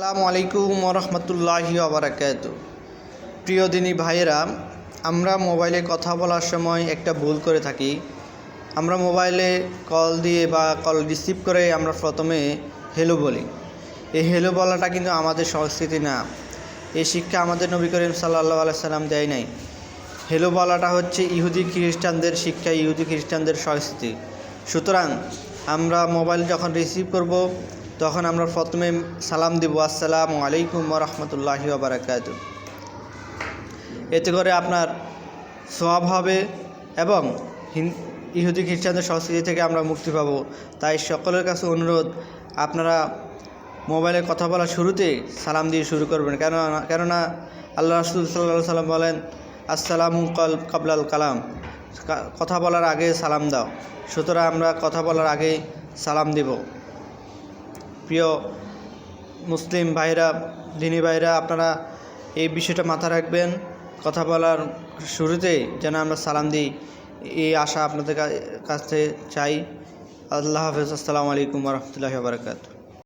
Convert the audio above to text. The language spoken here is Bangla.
আসসালামু আলাইকুম রহমতুল্লাহি আবরাকাত প্রিয় দিনী ভাইয়েরা, আমরা মোবাইলে কথা বলার সময় একটা ভুল করে থাকি। আমরা মোবাইলে কল দিয়ে বা কল রিসিভ করে আমরা প্রথমে হেলো বলি। এই হেলো বলাটা কিন্তু আমাদের সংস্কৃতি না। এই শিক্ষা আমাদের নবী করিম সাল্লাহ সাল্লাম দেয় নাই। হেলো বলাটা হচ্ছে ইহুদি খ্রিস্টানদের শিক্ষা, ইহুদি খ্রিস্টানদের সংস্কৃতি। সুতরাং আমরা মোবাইল যখন রিসিভ করব তখন আমরা প্রথমে সালাম দিব, আসসালামু আলাইকুম রহমতুল্লাহি বারাকাত এতে করে আপনার সোয়াব হবে এবং ইহুদি খ্রিস্টানদের সংস্কৃতি থেকে আমরা মুক্তি পাবো। তাই সকলের কাছে অনুরোধ, আপনারা মোবাইলে কথা বলা শুরুতে সালাম দিয়ে শুরু করবেন। কেন কেননা আল্লাহ রসুল সাল্লাহ সাল্লাম বলেন আসসালামু কল, কাবলাল কালাম। কথা বলার আগে সালাম দাও। সুতরাং আমরা কথা বলার আগে সালাম দিব। প্রিয় মুসলিম ভাইরা, দিনী ভাইরা, আপনারা এই বিষয়টা মাথায় রাখবেন। কথা বলার শুরুতেই যেন আমরা সালাম দিই। এই আশা আপনাদের কাছে চাই। আল্লাহ হাফেজ। আসসালামু আলাইকুম রহমতুল্লাহ বারকাত